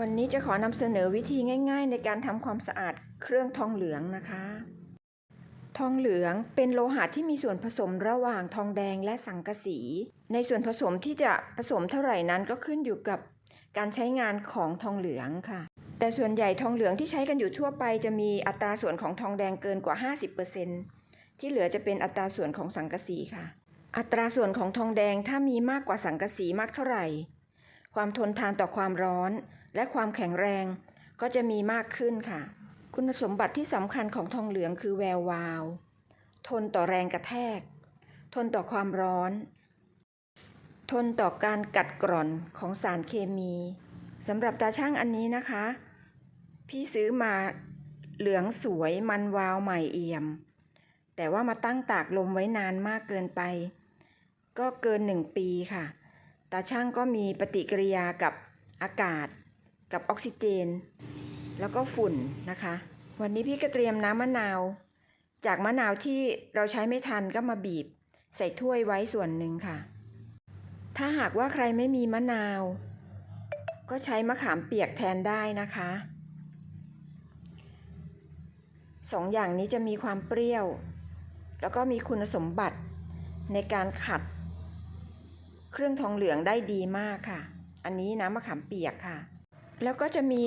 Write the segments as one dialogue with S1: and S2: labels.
S1: วันนี้จะขอนำเสนอวิธีง่าย ๆ ในการทำความสะอาดเครื่องทองเหลืองนะคะ ทองเหลืองเป็นโลหะที่มีส่วนผสมระหว่างทองแดงและสังกะสี ในส่วนผสมที่จะผสมเท่าไหร่นั้นก็ขึ้นอยู่กับการใช้งานของทองเหลืองค่ะ แต่ส่วนใหญ่ทองเหลืองที่ใช้กันอยู่ทั่วไป จะมีอัตราส่วนของทองแดงเกินกว่า 50%ที่เหลือจะเป็นอัตราส่วนของสังกะสีค่ะ อัตราส่วนของทองแดงถ้ามีมากกว่าสังกะสีมากเท่าไหร่ ความทนทานต่อความร้อน และความแข็งแรงก็จะมีมากขึ้นค่ะ คุณสมบัติที่สำคัญของทองเหลืองคือแวววาว ทนต่อแรงกระแทก ทนต่อความร้อน ทนต่อการกัดกร่อนของสารเคมีสำหรับตาช่างอันนี้นะคะ พี่ซื้อมาเหลืองสวยมันวาวใหม่เอี่ยม แต่ว่ามาตั้งตากลมไว้นานมากเกินไป ก็เกินหนึ่งปีค่ะ ตาช่างก็มีปฏิกิริยากับอากาศ กับออกซิเจน แล้วก็ฝุ่นนะคะ วันนี้พี่ก็เตรียมน้ำมะนาว จากมะนาวที่เราใช้ไม่ทันก็มาบีบ ใส่ถ้วยไว้ส่วนหนึ่งค่ะ ถ้าหากว่าใครไม่มีมะนาว ก็ใช้มะขามเปียกแทนได้นะคะสองอย่างนี้จะมีความเปรี้ยว แล้วก็มีคุณสมบัติในการขัด เครื่องทองเหลืองได้ดีมากค่ะ อันนี้น้ำมะขามเปียกค่ะ แล้วก็จะมี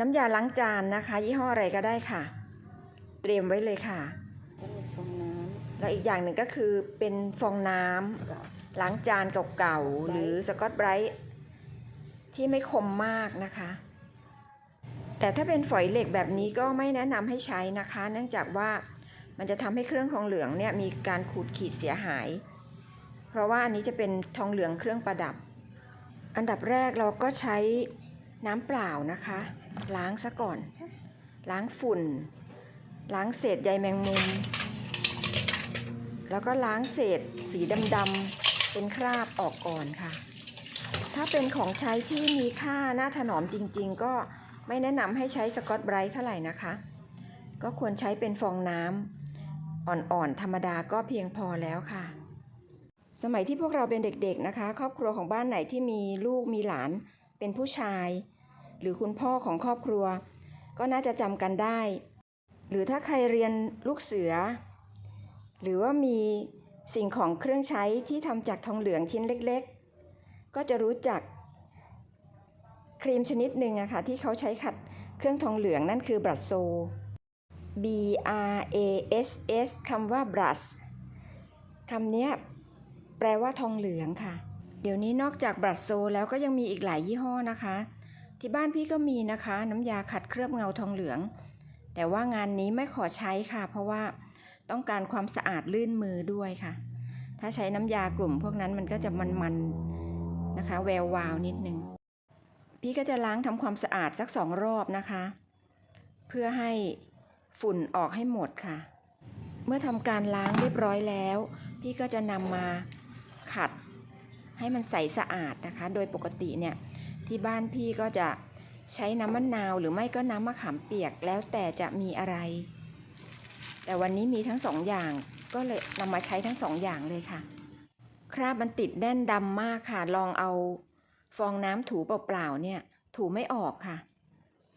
S1: น้ำยาล้างจานนะคะ ยี่ห้ออะไรก็ได้ค่ะ เตรียมไว้เลยค่ะ
S2: ฟองน้
S1: แล้วอีกอย่างหนึ่งก็คือเป็นฟองน้ำล้างจานเก่าๆหรือสกอตไบรท์ที่ไม่คมมากนะคะ แต่ถ้าเป็นฝอยเหล็กแบบนี้ก็ไม่แนะนำให้ใช้นะคะ เนื่องจากว่ามันจะทำให้เครื่องทองเหลืองเนี่ยมีการขูดขีดเสียหาย เพราะว่าอันนี้จะเป็นทองเหลืองเครื่องประดับ อันดับแรกเราก็ใช้ น้ำเปล่านะคะ ล้างซะก่อน ล้างฝุ่น ล้างเศษใยแมงมุม แล้วก็ล้างเศษสีดำๆเป็นคราบออกก่อนค่ะ ถ้าเป็นของใช้ที่มีค่าหน้าถนอมจริง ๆ ก็ไม่แนะนำให้ใช้สกอตไบรท์เท่าไหร่นะคะ ก็ควรใช้เป็นฟองน้ำอ่อนๆธรรมดาก็เพียงพอแล้วค่ะ สมัยที่พวกเราเป็นเด็กๆนะคะ ครอบครัวของบ้านไหนที่มีลูกมีหลานเป็นผู้ชาย หรือคุณพ่อของครอบครัว ก็น่าจะจำกันได้ หรือถ้าใครเรียนลูกเสือ หรือว่ามีสิ่งของเครื่องใช้ที่ทำจากทองเหลืองชิ้นเล็กๆ ก็จะรู้จักครีมชนิดหนึ่งอะค่ะที่เขาใช้ขัดเครื่องทองเหลืองนั่นคือบรัสโซ B R A S S คำว่า brush คำนี้แปลว่าทองเหลืองค่ะ เดี๋ยวนี้นอกจากบรัสโซแล้วก็ยังมีอีกหลายยี่ห้อนะคะ ที่บ้านพี่ก็มีนะคะ น้ำยาขัดเคลือบเงาทองเหลือง แต่ว่างานนี้ไม่ขอใช้ค่ะ เพราะว่าต้องการความสะอาดลื่นมือด้วยค่ะ ถ้าใช้น้ำยากลุ่มพวกนั้นมันก็จะมันๆนะคะ แวววาวนิดนึง พี่ก็จะล้างทำความสะอาดสักสองรอบนะคะ เพื่อให้ฝุ่นออกให้หมดค่ะ เมื่อทำการล้างเรียบร้อยแล้ว พี่ก็จะนำมาขัดให้มันใสสะอาดนะคะ โดยปกติเนี่ย ที่บ้านพี่ก็จะใช้น้ำมะนาวหรือไม่ก็น้ำมะขามเปียกแล้วแต่จะมีอะไร แต่วันนี้มีทั้งสองอย่างก็เลยนำมาใช้ทั้งสองอย่างเลยค่ะ คราบมันติดแน่นดำมากค่ะ ลองเอาฟองน้ำถูเปล่าๆเนี่ย ถูไม่ออกค่ะ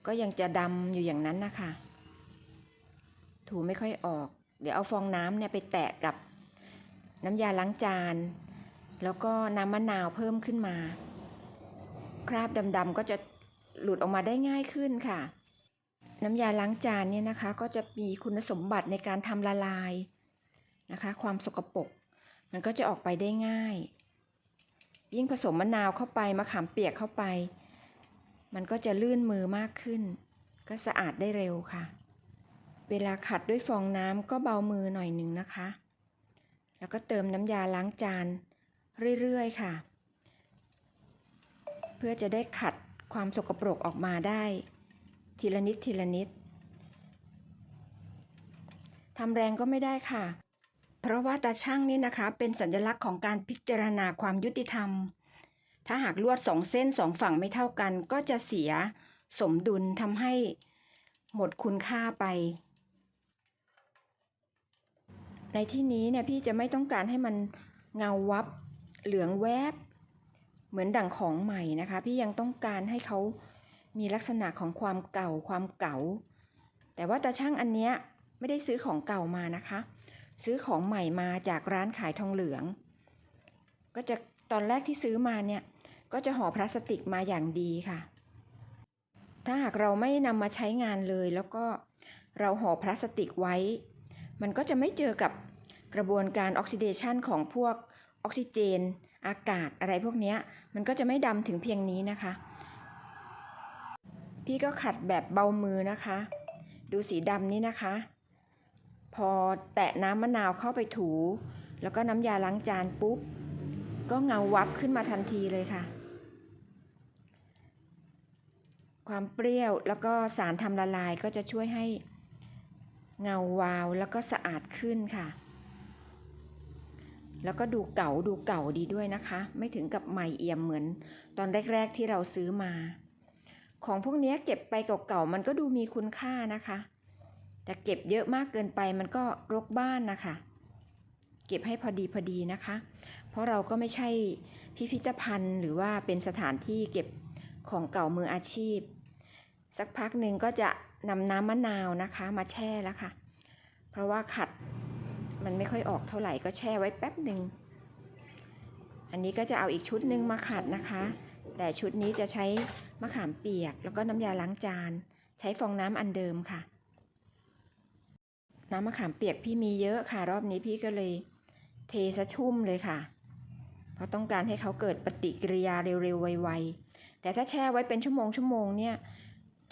S1: ก็ยังจะดำอยู่อย่างนั้นนะคะ ถูไม่ค่อยออก เดี๋ยวเอาฟองน้ำเนี่ยไปแตะกับน้ำยาล้างจาน แล้วก็น้ำมะนาวเพิ่มขึ้นมา คราบดำๆก็จะหลุดออกมาได้ง่ายขึ้นค่ะ น้ำยาล้างจานเนี่ยนะคะ ก็จะมีคุณสมบัติในการทำละลายนะคะ ความสกปรกมันก็จะออกไปได้ง่าย ยิ่งผสมมะนาวเข้าไปมะขามเปียกเข้าไป มันก็จะลื่นมือมากขึ้น ก็สะอาดได้เร็วค่ะ เวลาขัดด้วยฟองน้ำก็เบามือหน่อยหนึ่งนะคะ แล้วก็เติมน้ำยาล้างจานเรื่อยๆค่ะ พื่อจะได้ขัดความสกปรกออกมาได้ ทีละนิดทีละนิดทำแรงก็ไม่ได้ค่ะ เพราะว่าตาช่างนี่นะคะ เป็นสัญลักษณ์ของการพิจารณาความยุติธรรม ถ้าหากลวดสองเส้นสองฝั่งไม่เท่ากัน ก็จะเสียสมดุลทำให้หมดคุณค่าไป ในที่นี้เนี่ยพี่จะไม่ต้องการให้มันเงาวับเหลืองแวบ เหมือนดั่งของใหม่นะคะ พี่ยังต้องการให้เขามีลักษณะของความเก่าความเก๋าแต่ว่าตาช่างอันเนี้ยไม่ได้ซื้อของเก่ามานะคะ ซื้อของใหม่มาจากร้านขายทองเหลือง ก็จะตอนแรกที่ซื้อมาเนี่ย ก็จะห่อพลาสติกมาอย่างดีค่ะ ถ้าหากเราไม่นำมาใช้งานเลยแล้วก็เราห่อพลาสติกไว้ มันก็จะไม่เจอกับกระบวนการออกซิเดชันของพวกออกซิเจน อากาศอะไรพวกนี้มันก็จะไม่ดำถึงเพียงนี้นะคะ พี่ก็ขัดแบบเบามือนะคะ ดูสีดำนี้นะคะ พอแตะน้ำมะนาวเข้าไปถู แล้วก็น้ำยาล้างจานปุ๊บ ก็เงาวับขึ้นมาทันทีเลยค่ะ ความเปรี้ยวแล้วก็สารทำละลายก็จะช่วยให้เงาวาวแล้วก็สะอาดขึ้นค่ะ แล้วก็ดูเก่าดูเก่าดีด้วยนะคะ ไม่ถึงกับใหม่เอี่ยมเหมือน ตอนแรก ๆที่เราซื้อมา ของพวกนี้เก็บไปเก่าๆมันก็ดูมีคุณค่านะคะ แต่เก็บเยอะมากเกินไปมันก็รกบ้านนะคะ เก็บให้พอดีพอดีนะคะ เพราะเราก็ไม่ใช่พิพิธภัณฑ์ หรือว่าเป็นสถานที่เก็บของเก่ามืออาชีพ สักพักหนึ่งก็จะนำน้ำมะนาวนะคะ มาแช่แล้วค่ะ เพราะว่าขัด มันไม่ค่อยออกเท่าไหร่ก็แช่ไว้แป๊บหนึ่ง อันนี้ก็จะเอาอีกชุดหนึ่งมาขัดนะคะ แต่ชุดนี้จะใช้มะขามเปียก แล้วก็น้ำยาล้างจาน ใช้ฟองน้ำอันเดิมค่ะ น้ำมะขามเปียกพี่มีเยอะค่ะ รอบนี้พี่ก็เลยเทซะชุ่มเลยค่ะ เพราะต้องการให้เขาเกิดปฏิกิริยาเร็วๆ ไวๆ แต่ถ้าแช่ไว้เป็นชั่วโมงชั่วโมงเนี่ย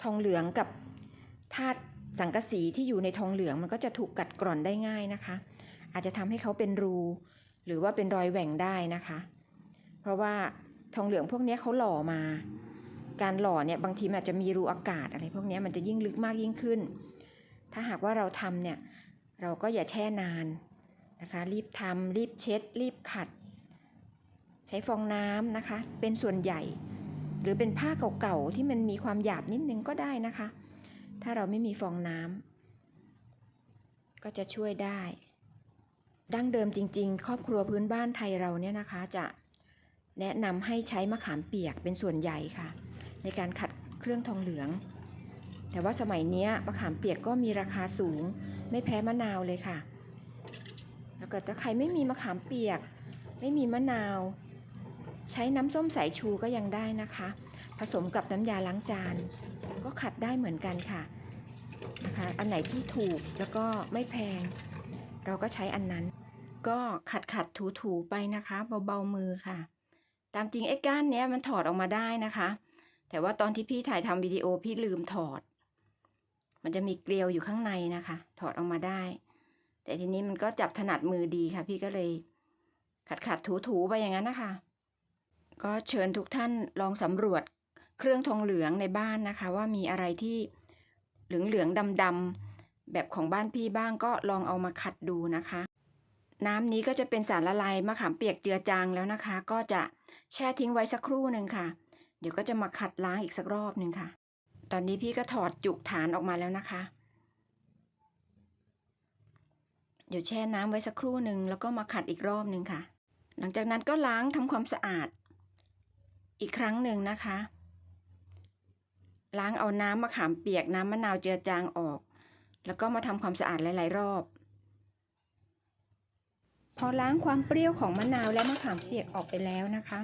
S1: ทองเหลืองกับธาตุสังกะสีที่อยู่ในทองเหลืองมันก็จะถูกกัดกร่อนได้ง่ายนะคะ อาจจะทำให้เขาเป็นรู หรือว่าเป็นรอยแหว่งได้นะคะ เพราะว่าทองเหลืองพวกนี้เขาหล่อมา การหล่อเนี่ยบางทีอาจจะมีรูอากาศอะไรพวกนี้มันจะยิ่งลึกมากยิ่งขึ้น ถ้าหากว่าเราทำเนี่ยเราก็อย่าแช่นานนะคะ รีบทำรีบเช็ด รีบขัด ใช้ฟองน้ำนะคะ เป็นส่วนใหญ่ หรือเป็นผ้าเก่าๆที่มันมีความหยาบนิดนึงก็ได้นะคะ ถ้าเราไม่มีฟองน้ำก็จะช่วยได้ ดั้งเดิมจริง ๆ ครอบครัวพื้นบ้านไทยเราเนี่ยนะคะจะแนะนำให้ใช้มะขามเปียกเป็นส่วนใหญ่ค่ะ ในการขัดเครื่องทองเหลือง แต่ว่าสมัยนี้มะขามเปียกก็มีราคาสูง ไม่แพ้มะนาวเลยค่ะ แล้วก็ถ้าใครไม่มีมะขามเปียก ไม่มีมะนาว ใช้น้ำส้มสายชูก็ยังได้นะคะ ผสมกับน้ำยาล้างจาน ก็ขัดได้เหมือนกันค่ะนะคะ อันไหนที่ถูกแล้วก็ไม่แพง เราก็ใช้อันนั้น ก็ขัดขัดถูถูไปนะคะเบาๆมือค่ะ ตามจริงไอ้ก้านเนี้ยมันถอดออกมาได้นะคะ แต่ว่าตอนที่พี่ถ่ายทำวิดีโอพี่ลืมถอด มันจะมีเกลียวอยู่ข้างในนะคะ ถอดออกมาได้ แต่ทีนี้มันก็จับถนัดมือดีค่ะ พี่ก็เลย ขัดขัดถูถูไปอย่างนั้นนะคะ ก็เชิญทุกท่านลองสำรวจเครื่องทองเหลืองในบ้านนะคะ ว่ามีอะไรที่เหลืองเหลืองดำดำแบบของบ้านพี่บ้างก็ลองเอามาขัดดูนะคะ น้ำนี้ก็จะเป็นสารละลายมะขามเปียกเจือจางแล้วนะคะ ก็จะแช่ทิ้งไว้สักครู่หนึ่งค่ะ เดี๋ยวก็จะมาขัดล้างอีกสักรอบหนึ่งค่ะ ตอนนี้พี่ก็ถอดจุกฐานออกมาแล้วนะคะ เดี๋ยวแช่น้ำไว้สักครู่หนึ่งแล้วก็มาขัดอีกรอบหนึ่งค่ะ หลังจากนั้นก็ล้างทำความสะอาด อีกครั้งหนึ่งนะคะ ล้างเอาน้ำมะขามเปียกน้ำมะนาวเจือจางออก แล้วก็มาทำความสะอาดหลาย ๆ รอบ พอล้างความเปรี้ยวของมะนาวและมะขามเปียกออกไปแล้วนะคะ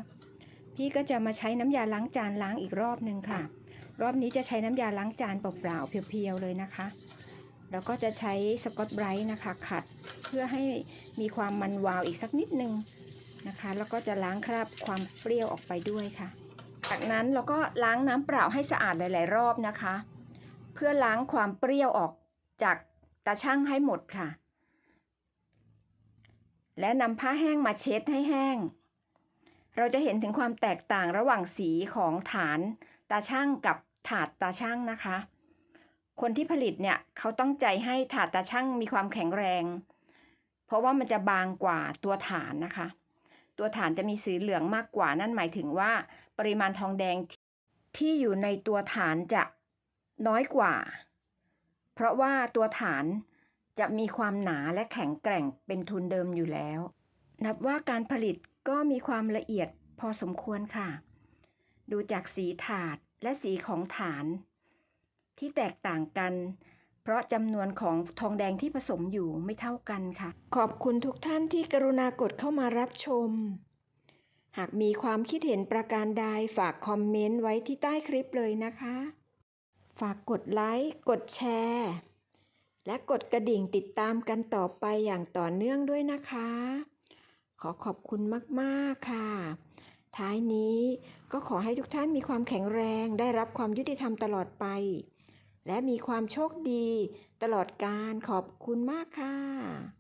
S1: พี่ก็จะมาใช้น้ำยาล้างจานล้างอีกรอบหนึ่งค่ะ รอบนี้จะใช้น้ำยาล้างจานเปล่าๆเพียวๆเลยนะคะ แล้วก็จะใช้สกอตไบรท์นะคะขัดเพื่อให้มีความมันวาวอีกสักนิดนึงนะคะ แล้วก็จะล้างคราบความเปรี้ยวออกไปด้วยค่ะ จากนั้นเราก็ล้างน้ำเปล่าให้สะอาดหลาย ๆ รอบนะคะ เพื่อล้างความเปรี้ยวออกจากตาช่างให้หมดค่ะ และนำผ้าแห้งมาเช็ดให้แห้ง เราจะเห็นถึงความแตกต่างระหว่างสีของฐานตาช่างกับถาดตาช่างนะคะ คนที่ผลิตเนี่ยเขาต้องใจให้ถาดตาช่างมีความแข็งแรง เพราะว่ามันจะบางกว่าตัวฐานนะคะ ตัวฐานจะมีสีเหลืองมากกว่านั่นหมายถึงว่า ปริมาณทองแดงที่อยู่ในตัวฐานจะน้อยกว่า เพราะว่าตัวฐาน จะมีความหนาและแข็งแกร่งเป็นทุนเดิมอยู่แล้ว นับว่าการผลิตก็มีความละเอียดพอสมควรค่ะ ดูจากสีถาดและสีของฐาน ที่แตกต่างกัน เพราะจำนวนของทองแดงที่ผสมอยู่ไม่เท่ากันค่ะ ขอบคุณทุกท่านที่กรุณากดเข้ามารับชม หากมีความคิดเห็นประการใดฝากคอมเมนต์ไว้ที่ใต้คลิปเลยนะคะ ฝากกดไลค์ กดแชร์ และกดกระดิ่งติดตามกันต่อไปอย่างต่อเนื่องด้วยนะคะ ขอขอบคุณมากๆค่ะ ท้ายนี้ก็ขอให้ทุกท่านมีความแข็งแรงได้รับความยุติธรรมตลอดไป และมีความโชคดีตลอดการขอบคุณมากค่ะ